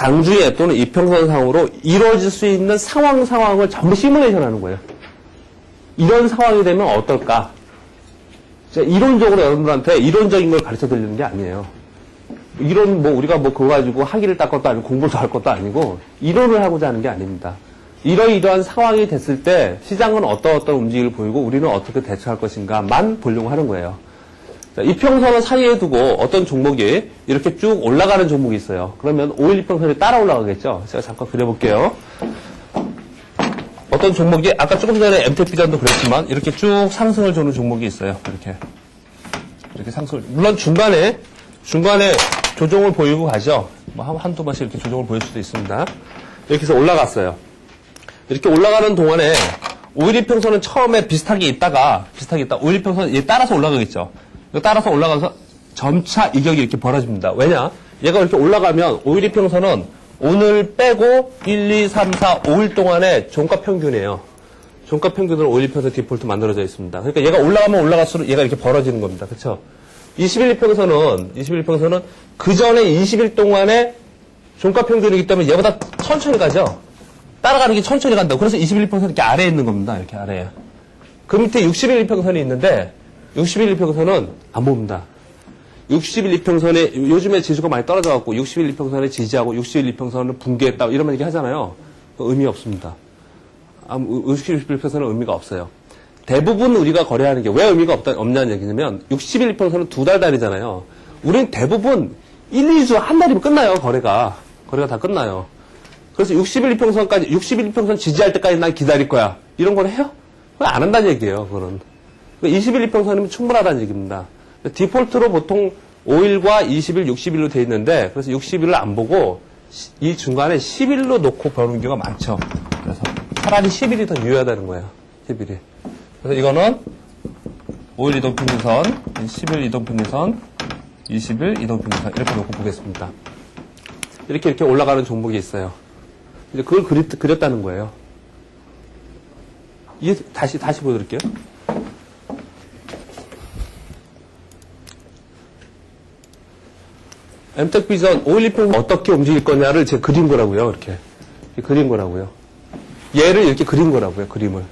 장주에 또는 이평선상으로 이루어질 수 있는 상황 상황을 전부 시뮬레이션 하는 거예요. 이런 상황이 되면 어떨까? 자, 이론적으로 여러분들한테 이론적인 걸 가르쳐 드리는 게 아니에요. 이론 뭐 우리가 뭐 그거 가지고 학위를 딸 것도 아니고 공부를 할 것도 아니고 이론을 하고자 하는 게 아닙니다. 이러이러한 상황이 됐을 때 시장은 어떤 어떤 움직임을 보이고 우리는 어떻게 대처할 것인가만 보려고 하는 거예요. 자, 이평선을 사이에 두고 어떤 종목이 이렇게 쭉 올라가는 종목이 있어요. 그러면 5일 이평선이 따라 올라가겠죠. 제가 잠깐 그려볼게요. 어떤 종목이 아까 조금 전에 MTP전도 그랬지만 이렇게 쭉 상승을 주는 종목이 있어요. 이렇게 이렇게 상승을 물론 중간에 중간에 조정을 보이고 가죠. 뭐 한, 한두 번씩 이렇게 조정을 보일 수도 있습니다. 이렇게 해서 올라갔어요. 이렇게 올라가는 동안에 5일 이평선은 처음에 비슷하게 있다가 비슷하게 있다. 5일 이평선 얘 따라서 올라가겠죠. 따라서 올라가서 점차 이격이 이렇게 벌어집니다. 왜냐? 얘가 이렇게 올라가면 5일 이평선은 오늘 빼고 1, 2, 3, 4, 5일 동안의 종가 평균이에요. 종가 평균으로 5일 이평선 디폴트 만들어져 있습니다. 그러니까 얘가 올라가면 올라갈수록 얘가 이렇게 벌어지는 겁니다. 그렇죠? 21일 평선은 21일 평선은 그 전에 20일 동안의 종가 평균이기 때문에 얘보다 천천히 가죠. 따라가는 게 천천히 간다고. 그래서 21일 평선이 이렇게 아래에 있는 겁니다. 이렇게 아래에. 그 밑에 61일 평선이 있는데 61일 평선은 안 봅니다. 61일 평선에 요즘에 지수가 많이 떨어져 갖고 61일 평선에 지지하고 61일 평선을 붕괴했다 이런 얘기 하잖아요. 그 의미 없습니다. 61일 평선은 의미가 없어요. 대부분 우리가 거래하는 게 왜 의미가 없다, 없냐는 얘기냐면 61일 평선은 두 달 달이잖아요. 우린 대부분 1, 2주 한 달이면 끝나요. 거래가. 거래가 다 끝나요. 그래서 61일 평선까지 61일 평선 지지할 때까지 난 기다릴 거야. 이런 걸 해요? 안 한다는 얘기예요. 그거는. 21일 평선이면 충분하다는 얘기입니다. 디폴트로 보통 5일과 20일, 60일로 돼 있는데 그래서 60일을 안 보고 이 중간에 10일로 놓고 보는 경우가 많죠. 그래서 차라리 10일이 더 유효하다는 거예요. 10일이. 그래서 이거는 5일 이동 평균선, 10일 이동 평균선, 20일 이동 평균선 이렇게 놓고 보겠습니다. 이렇게 이렇게 올라가는 종목이 있어요. 이제 그걸 그렸, 그렸다는 거예요. 이게 다시 다시 보여드릴게요. 엠텍 비전 512평 어떻게 움직일 거냐를 제가 그린 거라고요. 이렇게. 이렇게 그린 거라고요. 얘를 이렇게 그린 거라고요. 그림을.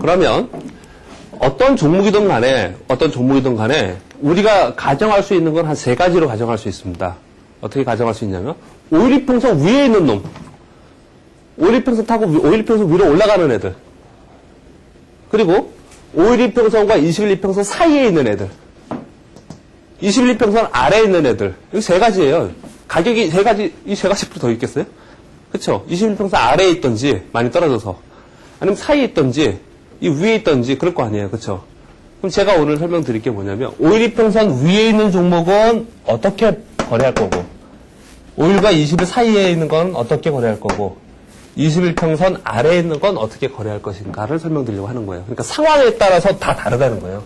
그러면 어떤 종목이든 간에 어떤 종목이든 간에 우리가 가정할 수 있는 건 한 세 가지로 가정할 수 있습니다. 어떻게 가정할 수 있냐면 512평선 위에 있는 놈 512평선 타고 512평선 위로 올라가는 애들 그리고 512평선과 21평선 사이에 있는 애들 21평선 아래에 있는 애들 이거 세 가지예요. 가격이 세 가지 이 세 가지부터 더 있겠어요? 그렇죠? 21평선 아래에 있던지 많이 떨어져서 아니면 사이에 있던지 이 위에 있던지 그럴 거 아니에요. 그렇죠? 그럼 제가 오늘 설명드릴 게 뭐냐면 512평선 위에 있는 종목은 어떻게 거래할 거고 5일과 20일 사이에 있는 건 어떻게 거래할 거고 21평선 아래에 있는 건 어떻게 거래할 것인가를 설명드리려고 하는 거예요. 그러니까 상황에 따라서 다 다르다는 거예요.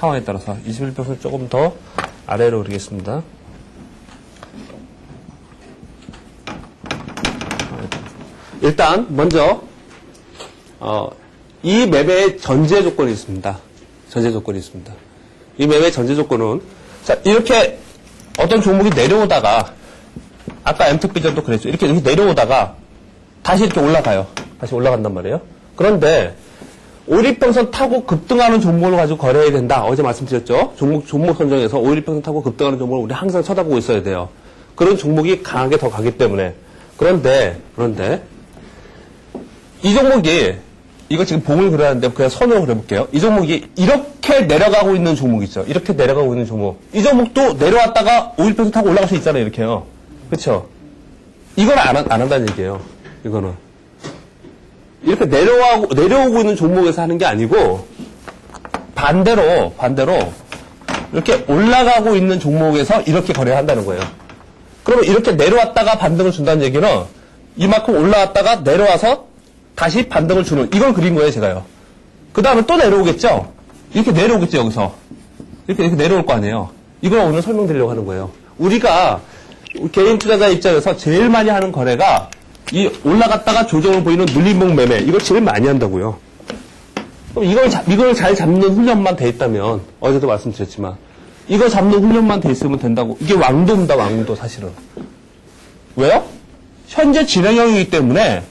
상황에 따라서 21평선 조금 더 아래로 그리겠습니다. 일단 먼저 어, 이 맵의 전제 조건이 있습니다. 전제 조건이 있습니다. 이 맵의 전제 조건은 자 이렇게 어떤 종목이 내려오다가 아까 엠특비전도 그랬죠. 이렇게 이렇게 내려오다가 다시 이렇게 올라가요. 다시 올라간단 말이에요. 그런데 오일평선 타고 급등하는 종목을 가지고 거래해야 된다. 어제 말씀드렸죠. 종목 종목 선정에서 오일평선 타고 급등하는 종목을 우리 항상 쳐다보고 있어야 돼요. 그런 종목이 강하게 더 가기 때문에. 그런데 그런데 이 종목이 이거 지금 봉을 그려놨는데 그냥 선으로 그려볼게요. 이 종목이 이렇게 내려가고 있는 종목 있죠. 이렇게 내려가고 있는 종목. 이 종목도 내려왔다가 오일평선 타고 올라갈 수 있잖아요. 이렇게요. 그렇죠? 이건 안, 안 한다는 얘기예요. 이거는. 이렇게 내려오고, 내려오고 있는 종목에서 하는 게 아니고, 반대로, 반대로, 이렇게 올라가고 있는 종목에서 이렇게 거래한다는 거예요. 그러면 이렇게 내려왔다가 반등을 준다는 얘기는 이만큼 올라왔다가 내려와서 다시 반등을 주는, 이걸 그린 거예요, 제가요. 그 다음에 또 내려오겠죠? 이렇게 내려오겠죠, 여기서. 이렇게, 이렇게 내려올 거 아니에요. 이걸 오늘 설명드리려고 하는 거예요. 우리가 개인 투자자 입장에서 제일 많이 하는 거래가 이 올라갔다가 조정을 보이는 눌림목 매매 이걸 제일 많이 한다고요. 그럼 이걸 잡- 이걸 잘 잡는 훈련만 돼 있다면 어제도 말씀드렸지만 이거 잡는 훈련만 돼 있으면 된다고. 이게 왕도입니다, 왕도, 사실은. 왜요? 현재 진행형이기 때문에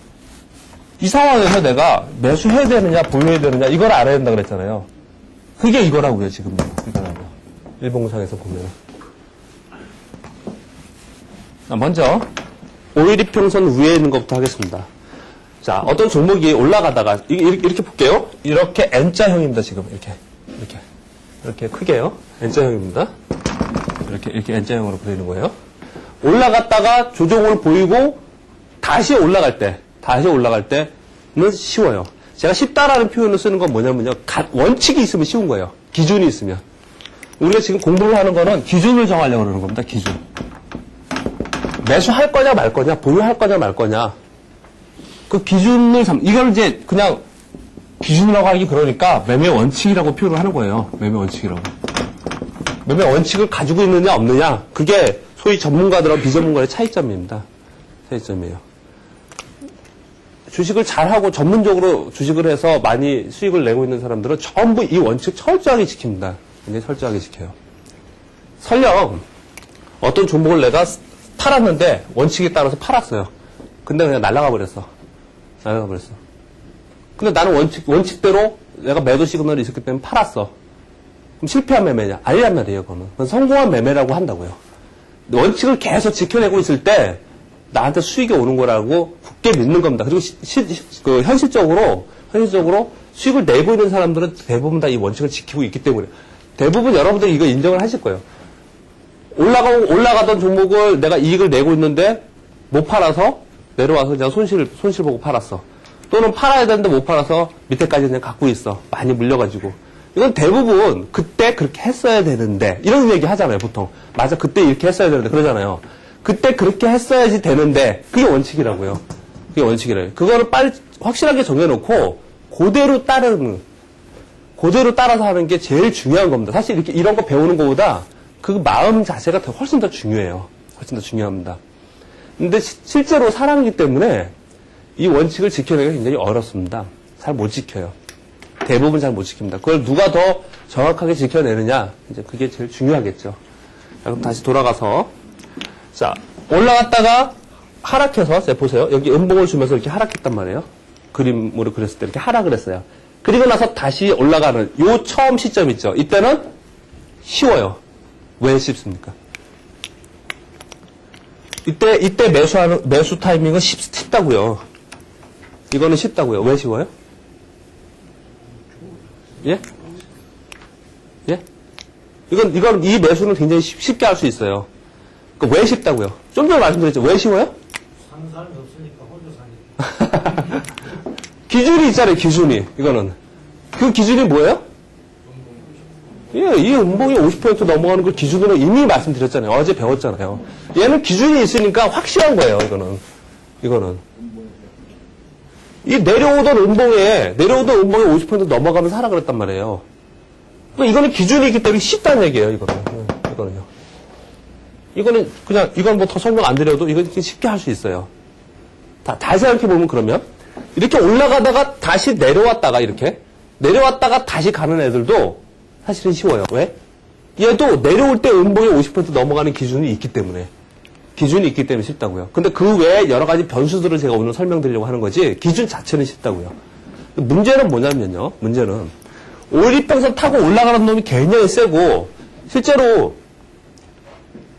이 상황에서 내가 매수해야 되느냐, 보유해야 되느냐, 이걸 알아야 된다 그랬잖아요. 그게 이거라고요, 지금. 이거라고요. 일봉상에서 보면. 자, 먼저, 오일이평선 위에 있는 것부터 하겠습니다. 자, 어떤 종목이 올라가다가, 이- 이렇게, 이렇게 볼게요. 이렇게 N자형입니다, 지금. 이렇게. 이렇게. 이렇게 크게요. N자형입니다. 이렇게, 이렇게 N자형으로 그리는 거예요. 올라갔다가 조정을 보이고, 다시 올라갈 때, 다시 올라갈 때는 쉬워요. 제가 쉽다라는 표현을 쓰는 건 뭐냐면요. 가- 원칙이 있으면 쉬운 거예요. 기준이 있으면. 우리가 지금 공부를 하는 거는 기준을 정하려고 그러는 겁니다. 기준. 매수할 거냐 말 거냐, 보유할 거냐 말 거냐. 그 기준을 삼, 이걸 이제 그냥 기준이라고 하기 그러니까 매매 원칙이라고 표현을 하는 거예요. 매매 원칙이라고. 매매 원칙을 가지고 있느냐 없느냐. 그게 소위 전문가들하고 비전문가의 차이점입니다. 차이점이에요. 주식을 잘하고 전문적으로 주식을 해서 많이 수익을 내고 있는 사람들은 전부 이 원칙 철저하게 지킵니다. 굉장히 철저하게 지켜요. 설령 어떤 종목을 내가 팔았는데 원칙에 따라서 팔았어요. 근데 그냥 날아가 버렸어. 날아가 버렸어. 근데 나는 원칙, 원칙대로 내가 매도 시그널이 있었기 때문에 팔았어. 그럼 실패한 매매냐? 아니란 말이에요, 그거는. 그건 성공한 매매라고 한다고요. 원칙을 계속 지켜내고 있을 때 나한테 수익이 오는 거라고 굳게 믿는 겁니다. 그리고 시- 시- 그 현실적으로 현실적으로 수익을 내고 있는 사람들은 대부분 다 이 원칙을 지키고 있기 때문에 대부분 여러분들이 이거 인정을 하실 거예요. 올라가 올라가던 종목을 내가 이익을 내고 있는데 못 팔아서 내려와서 그냥 손실 손실 보고 팔았어. 또는 팔아야 되는데 못 팔아서 밑에까지 그냥 갖고 있어. 많이 물려가지고. 이건 대부분 그때 그렇게 했어야 되는데 이런 얘기 하잖아요 보통 맞아 그때 이렇게 했어야 되는데 그러잖아요 그때 그렇게 했어야지 되는데 그게 원칙이라고요 그게 원칙이래요 그거를 빨리 확실하게 정해놓고 그대로 따르는 그대로 따라서 하는 게 제일 중요한 겁니다 사실 이렇게 이런 거 배우는 것보다 그 마음 자체가 더 훨씬 더 중요해요 훨씬 더 중요합니다 근데 시- 실제로 사람이기 때문에 이 원칙을 지켜내기가 굉장히 어렵습니다 잘 못 지켜요 대부분 잘 못 지킵니다. 그걸 누가 더 정확하게 지켜내느냐, 이제 그게 제일 중요하겠죠. 자, 그럼 다시 돌아가서, 자, 올라갔다가 하락해서, 자, 보세요. 여기 음봉을 주면서 이렇게 하락했단 말이에요. 그림으로 그렸을 때 이렇게 하락을 했어요. 그리고 나서 다시 올라가는 요 처음 시점 있죠. 이때는 쉬워요. 왜 쉽습니까? 이때, 이때 매수하는, 매수 타이밍은 쉽, 쉽다고요. 이거는 쉽다고요. 왜 쉬워요? 예? 예? 이건, 이건, 이 매수는 굉장히 쉽, 쉽게 할 수 있어요. 그왜 쉽다고요? 좀 전에 말씀드렸죠. 왜 쉬워요? 사는 사람이 없으니까 혼자 사니까. 기준이 있잖아요, 기준이. 이거는. 그 기준이 뭐예요? 예, 이 음봉이 50% 넘어가는 그 기준으로 이미 말씀드렸잖아요. 어제 배웠잖아요. 얘는 기준이 있으니까 확실한 거예요, 이거는. 이거는. 이 내려오던 음봉에, 내려오던 음봉에 50% 넘어가면서 하라 그랬단 말이에요. 이거는 기준이 있기 때문에 쉽다는 얘기예요, 이거는. 예, 이거는요. 이거는 그냥, 이건 뭐 더 설명 안 드려도 이건 쉽게 할 수 있어요. 다, 다시 생각해보면 그러면, 이렇게 올라가다가 다시 내려왔다가 이렇게, 내려왔다가 다시 가는 애들도 사실은 쉬워요. 왜? 얘도 내려올 때 음봉이 50% 넘어가는 기준이 있기 때문에. 기준이 있기 때문에 쉽다고요. 근데 그 외에 여러 가지 변수들을 제가 오늘 설명드리려고 하는 거지, 기준 자체는 쉽다고요. 문제는 뭐냐면요, 문제는. 오일평선 타고 올라가는 놈이 굉장히 세고, 실제로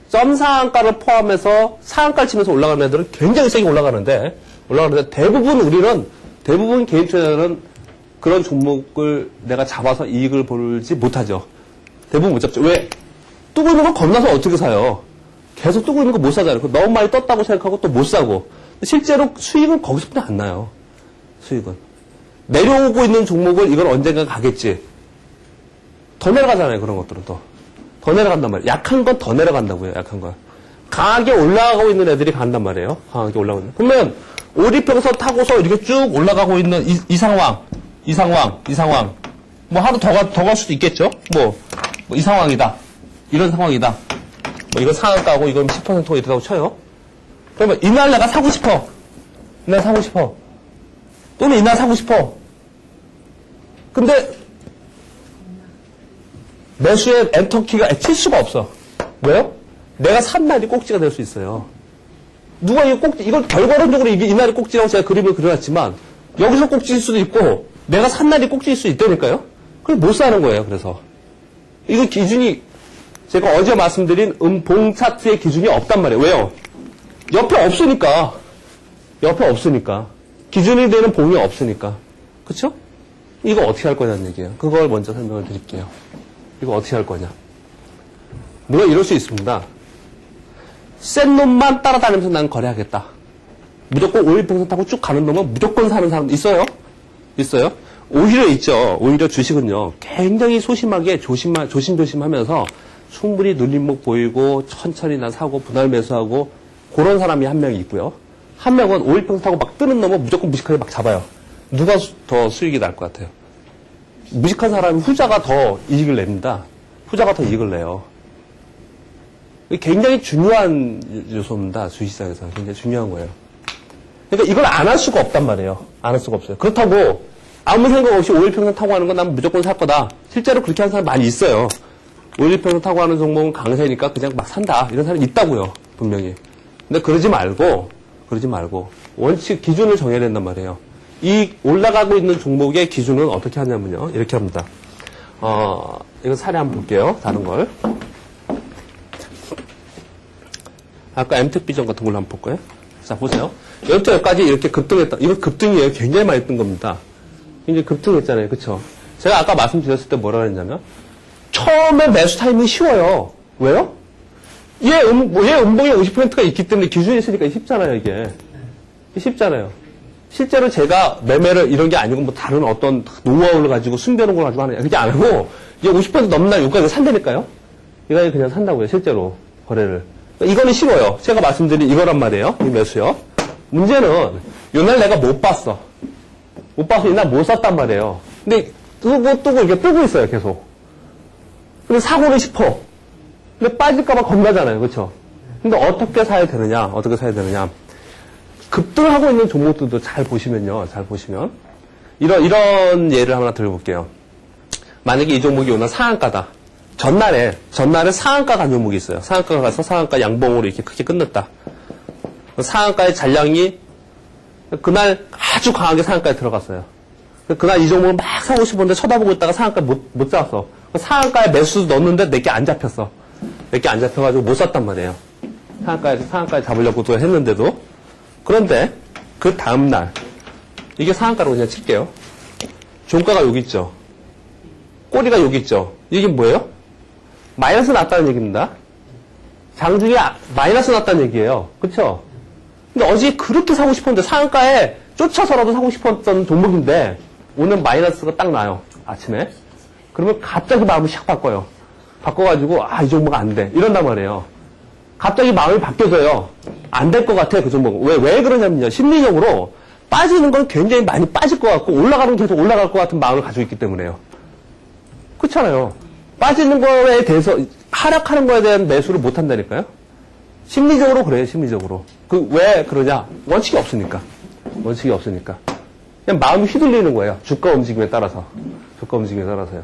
점 상한가를 포함해서 상한가를 치면서 올라가는 애들은 굉장히 세게 올라가는데, 올라가는데 대부분 우리는, 대부분 개인 투자자는 그런 종목을 내가 잡아서 이익을 벌지 못하죠. 대부분 못 잡죠. 왜? 뜨고 있는 거 겁나서 어떻게 사요? 계속 뜨고 있는 거 못 사잖아요. 너무 많이 떴다고 생각하고 또 못 사고. 실제로 수익은 거기서부터 안 나요. 수익은. 내려오고 있는 종목을 이건 언젠가 가겠지. 더 내려가잖아요. 그런 것들은 또. 더 내려간단 말이에요. 약한 건 더 내려간다고요. 약한 건. 강하게 올라가고 있는 애들이 간단 말이에요. 강하게 올라가고 있는. 그러면 오리평선 타고서 이렇게 쭉 올라가고 있는 이, 이 상황, 이 상황, 이 상황. 뭐 하루 더, 가, 더 갈 수도 있겠죠. 뭐, 뭐 이 상황이다. 이런 상황이다. 뭐 이건 상한가고 이건 10%가 이렇다고 쳐요. 그러면 이날 내가 사고 싶어. 이날 사고 싶어. 또는 이날 사고 싶어. 근데 매수의 엔터키가 칠 수가 없어. 왜요? 내가 산 날이 꼭지가 될 수 있어요. 누가 이 꼭지, 이걸 결과론적으로 이날이 꼭지라고 제가 그림을 그려놨지만, 여기서 꼭지일 수도 있고, 내가 산 날이 꼭지일 수 있다니까요? 그걸 못 사는 거예요, 그래서. 이거 기준이, 제가 어제 말씀드린 음봉 차트의 기준이 없단 말이에요. 왜요? 옆에 없으니까. 옆에 없으니까. 기준이 되는 봉이 없으니까. 그쵸? 이거 어떻게 할 거냐는 얘기예요. 그걸 먼저 설명을 드릴게요. 이거 어떻게 할 거냐. 누가 이럴 수 있습니다. 센 놈만 따라다니면서 난 거래하겠다. 무조건 5일평선 타고 쭉 가는 놈은 무조건 사는 사람 있어요? 있어요? 오히려 있죠. 오히려 주식은요. 굉장히 소심하게 조심하, 조심조심하면서 충분히 눌림목 보이고 천천히 난 사고 분할 매수하고 그런 사람이 한 명이 있고요. 한 명은 5일평선 타고 막 뜨는 놈은 무조건 무식하게 막 잡아요. 누가 수- 더 수익이 날 것 같아요? 무식한 사람이 후자가 더 이익을 냅니다. 후자가 더 이익을 내요. 굉장히 중요한 요소입니다. 주식시장에서. 굉장히 중요한 거예요. 그러니까 이걸 안 할 수가 없단 말이에요. 안 할 수가 없어요. 그렇다고 아무 생각 없이 5일 평선 타고 하는 건 난 무조건 살 거다. 실제로 그렇게 하는 사람 많이 있어요. 5일 평선 타고 하는 종목은 강세니까 그냥 막 산다. 이런 사람이 있다고요. 분명히. 근데 그러지 말고, 그러지 말고, 원칙, 기준을 정해야 된단 말이에요. 이 올라가고 있는 종목의 기준은 어떻게 하냐면요. 이렇게 합니다. 어, 이거 사례 한번 볼게요. 다른 걸. 아까 MTB전 같은 걸로 한번 볼까요? 자, 보세요. 여기부터 여기까지 이렇게 급등했다. 이거 급등이에요. 굉장히 많이 뜬 겁니다. 굉장히 급등했잖아요. 그쵸? 제가 아까 말씀드렸을 때 뭐라 그랬냐면, 처음에 매수 타이밍이 쉬워요. 왜요? 얘, 음, 얘 음봉이 50%가 있기 때문에 기준이 있으니까 쉽잖아요, 이게. 쉽잖아요. 실제로 제가 매매를 이런 게 아니고 뭐 다른 어떤 노하우를 가지고 숨겨놓은 걸 가지고 하는, 그게 안 하고, 이게 50% 넘는 날 여기까지 산다니까요? 이거 그냥 산다고요, 실제로. 거래를. 이거는 쉬워요. 제가 말씀드린 이거란 말이에요. 이 매수요. 문제는, 요날 내가 못 봤어. 못 봐서 이날 못 샀단 말이에요. 근데 뜨고 뜨고 이렇게 뜨고 있어요, 계속. 근데 사고는 싶어. 근데 빠질까봐 겁나잖아요, 그렇죠? 근데 어떻게 사야 되느냐? 어떻게 사야 되느냐? 급등하고 있는 종목들도 잘 보시면요, 잘 보시면 이런 이런 예를 하나 들어볼게요. 만약에 이 종목이 오늘 상한가다. 전날에 전날에 상한가 간 종목이 있어요. 상한가가 가서 상한가 양봉으로 이렇게 크게 끝났다. 상한가의 잔량이 그날 아주 강하게 상한가에 들어갔어요. 그날 이 종목을 막 사고 싶었는데 쳐다보고 있다가 상한가 못, 못 샀어. 상한가에 매수 넣었는데 내게 안 잡혔어. 내게 안 잡혀가지고 못 샀단 말이에요. 상한가에, 상한가에 잡으려고 또 했는데도. 그런데 그 다음날, 이게 상한가로 그냥 칠게요. 종가가 여기 있죠. 꼬리가 여기 있죠. 이게 뭐예요? 마이너스 났다는 얘기입니다. 장중에 아- 마이너스 났다는 얘기예요. 그쵸? 근데 어제 그렇게 사고 싶었는데 상한가에 쫓아서라도 사고 싶었던 종목인데 오늘 마이너스가 딱 나요. 아침에. 그러면 갑자기 마음을 샥 바꿔요. 바꿔가지고 아 이 종목 안 돼. 이런단 말이에요. 갑자기 마음이 바뀌어져요. 안 될 것 같아 그 종목. 왜, 왜 그러냐면요. 심리적으로 빠지는 건 굉장히 많이 빠질 것 같고 올라가는 건 계속 올라갈 것 같은 마음을 가지고 있기 때문에요. 그렇잖아요. 빠지는 거에 대해서 하락하는 거에 대한 매수를 못 한다니까요. 심리적으로 그래요, 심리적으로. 그, 왜 그러냐? 원칙이 없으니까. 원칙이 없으니까. 그냥 마음이 휘둘리는 거예요. 주가 움직임에 따라서. 주가 움직임에 따라서요.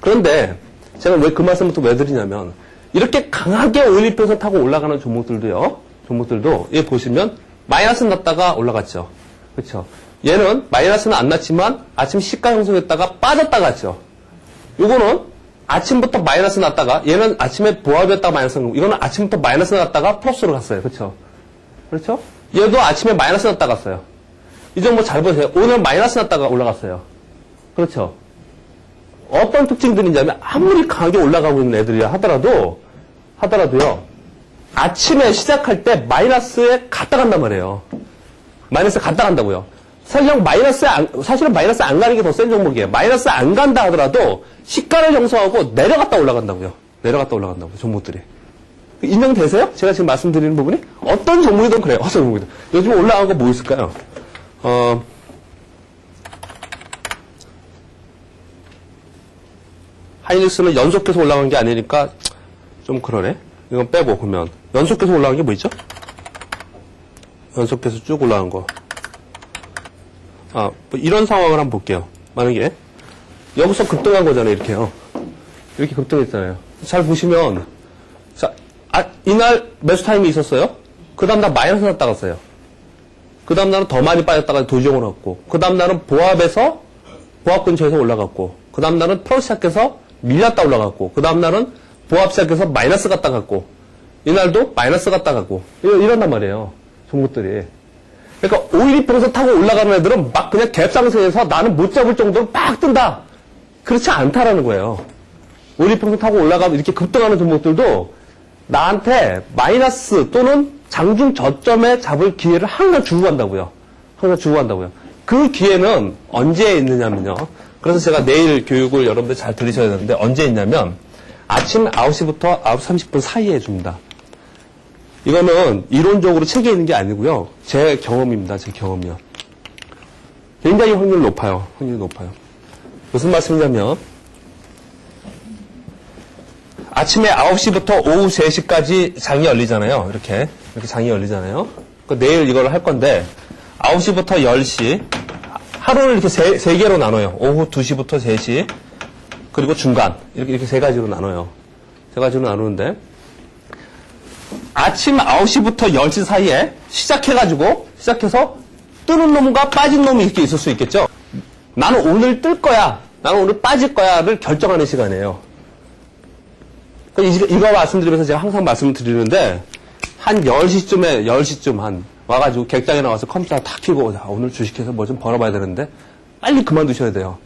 그런데, 제가 왜 그 말씀을 또 왜 드리냐면, 이렇게 강하게 올리표서 타고 올라가는 종목들도요, 종목들도, 얘 보시면, 마이너스 났다가 올라갔죠. 그쵸. 얘는 마이너스는 안 났지만, 아침 시가 형성했다가 빠졌다 갔죠. 요거는 아침부터 마이너스 났다가 얘는 아침에 보합이었다가 마이너스 났고 이거는 아침부터 마이너스 났다가 플러스로 갔어요. 그렇죠? 그렇죠? 얘도 아침에 마이너스 났다 갔어요. 이 종목 잘 보세요. 오늘 마이너스 났다가 올라갔어요. 그렇죠? 어떤 특징들이냐면 아무리 강하게 올라가고 있는 애들이라 하더라도 하더라도요. 아침에 시작할 때 마이너스에 갔다 간단 말이에요. 마이너스 갔다 간다고요. 설령 마이너스 안, 사실은 마이너스 안 가는 게 더 센 종목이에요. 마이너스 안 간다 하더라도 시가를 형성하고 내려갔다 올라간다고요. 내려갔다 올라간다고요. 종목들이. 인정되세요? 제가 지금 말씀드리는 부분이? 어떤 종목이든 그래요. 어떤 종목이든. 요즘 올라간 거 뭐 있을까요? 어, 하이닉스는 연속해서 올라간 게 아니니까 좀 그러네. 이건 빼고 그러면 연속해서 올라간 게 뭐 있죠? 연속해서 쭉 올라간 거. 아, 뭐 이런 상황을 한번 볼게요. 만약에 여기서 급등한 거잖아요, 이렇게요. 이렇게 급등했잖아요. 잘 보시면, 자, 아, 이날 매수 타임이 있었어요. 그 다음 날 마이너스 났다 갔어요. 그 다음 날은 더 많이 빠졌다가 도정을 했고, 그 다음 날은 보합에서, 보합 근처에서 올라갔고, 그 다음 날은 플러스 시작해서 밀렸다 올라갔고, 그 다음 날은 보합 시작해서 마이너스 갔다 갔고, 이날도 마이너스 갔다 갔고, 이런단 말이에요. 종목들이. 그러니까 오일이 평소 타고 올라가는 애들은 막 그냥 갭상승해서 나는 못 잡을 정도로 막 뜬다. 그렇지 않다라는 거예요. 오일이 평소 타고 올라가면 이렇게 급등하는 종목들도 나한테 마이너스 또는 장중 저점에 잡을 기회를 항상 주고 간다고요. 항상 주고 간다고요. 그 기회는 언제 있느냐면요. 그래서 제가 내일 교육을 여러분들 잘 들으셔야 되는데 언제 있냐면 아침 9시부터 9시 30분 사이에 줍니다. 이거는 이론적으로 책에 있는 게 아니고요. 제 경험입니다. 제 경험이요. 굉장히 확률 높아요. 확률이 높아요. 무슨 말씀이냐면 아침에 9시부터 오후 3시까지 장이 열리잖아요. 이렇게. 이렇게 장이 열리잖아요. 그 내일 이걸 할 건데 9시부터 10시 하루를 이렇게 세, 세 개로 나눠요. 오후 2시부터 3시 그리고 중간 이렇게 이렇게 세 가지로 나눠요. 세 가지로 나누는데 아침 9시부터 10시 사이에 시작해가지고, 시작해서 뜨는 놈과 빠진 놈이 이렇게 있을 수 있겠죠? 나는 오늘 뜰 거야, 나는 오늘 빠질 거야를 결정하는 시간이에요. 이- 이거 말씀드리면서 제가 항상 말씀을 드리는데, 한 10시쯤에, 10시쯤 한, 와가지고 객장에 나와서 컴퓨터 다 켜고, 자, 오늘 주식해서 뭐 좀 벌어봐야 되는데, 빨리 그만두셔야 돼요.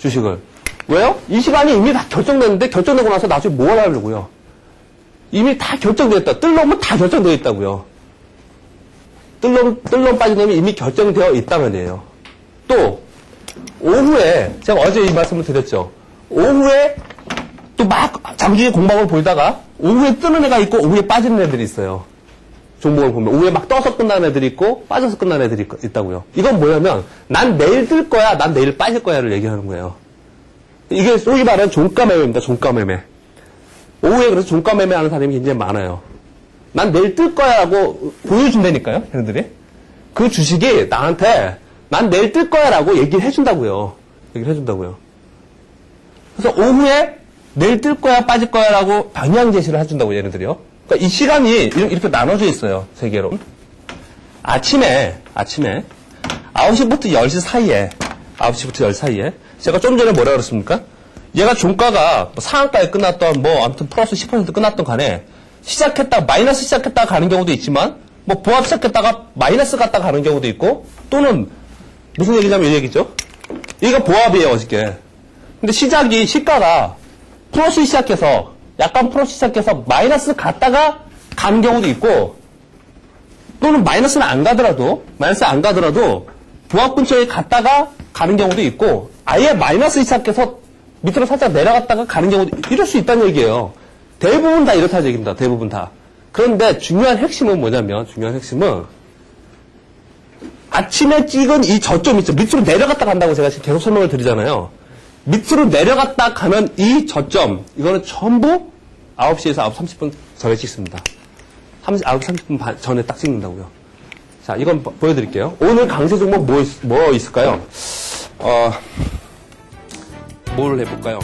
주식을. 왜요? 이 시간이 이미 다 결정됐는데, 결정되고 나서 나중에 뭘 하려고요? 이미 다 결정되었다. 뜰놈은 다 결정되어 있다고요. 뜰놈, 뜰놈 빠진 놈이 이미 결정되어 얘기예요. 또, 오후에, 제가 어제 이 말씀을 드렸죠. 오후에 또막 장기의 공방을 보다가 오후에 뜨는 애가 있고 오후에 빠지는 애들이 있어요. 종목을 보면 오후에 막 떠서 끝나는 애들이 있고 빠져서 끝나는 애들이 있- 있다고요. 이건 뭐냐면 난 내일 뜰 거야, 난 내일 빠질 거야를 얘기하는 거예요. 이게 소위 말하는 종가 매매입니다. 종가 매매. 오후에 그래서 종가 매매하는 사람이 굉장히 많아요. 난 내일 뜰 거야라고 보여준다니까요, 걔네들이. 그 주식이 나한테 난 내일 뜰 거야 라고 얘기를 해준다고요. 얘기를 해준다고요. 그래서 오후에 내일 뜰 거야, 빠질 거야 라고 방향 제시를 해준다고 얘네들이요. 그러니까 이 시간이 이렇게, 이렇게 나눠져 있어요, 세 개로. 아침에, 아침에 9시부터 10시 사이에, 9시부터 10시 사이에, 제가 좀 전에 뭐라 그랬습니까? 얘가 종가가 뭐 상한가에 끝났던, 뭐, 아무튼 플러스 10% 끝났던 간에, 시작했다, 마이너스 시작했다 가는 경우도 있지만, 뭐, 보합 시작했다가 마이너스 갔다 가는 경우도 있고, 또는, 무슨 얘기냐면 이 얘기죠? 이거 보합이에요, 어저께. 근데 시작이, 시가가, 플러스 시작해서, 약간 플러스 시작해서 마이너스 갔다가 가는 경우도 있고, 또는 마이너스는 안 가더라도 마이너스 안 가더라도 부합 근처에 갔다가 가는 경우도 있고 아예 마이너스 시작해서 밑으로 살짝 내려갔다가 가는 경우도 이럴 수 있다는 얘기예요. 대부분 다 이렇다는 얘기입니다. 대부분 다. 그런데 중요한 핵심은 뭐냐면 중요한 핵심은 아침에 찍은 이 저점 있죠. 밑으로 내려갔다 간다고 제가 지금 계속 설명을 드리잖아요. 밑으로 내려갔다 가는 이 저점 이거는 전부 9시에서 9시 30분 전에 찍습니다. 30, 9시 30분 반 전에 딱 찍는다고요. 자, 이건 보- 보여드릴게요. 오늘 강세 종목 뭐, 있, 뭐 있을까요? 어, 뭘 해볼까요?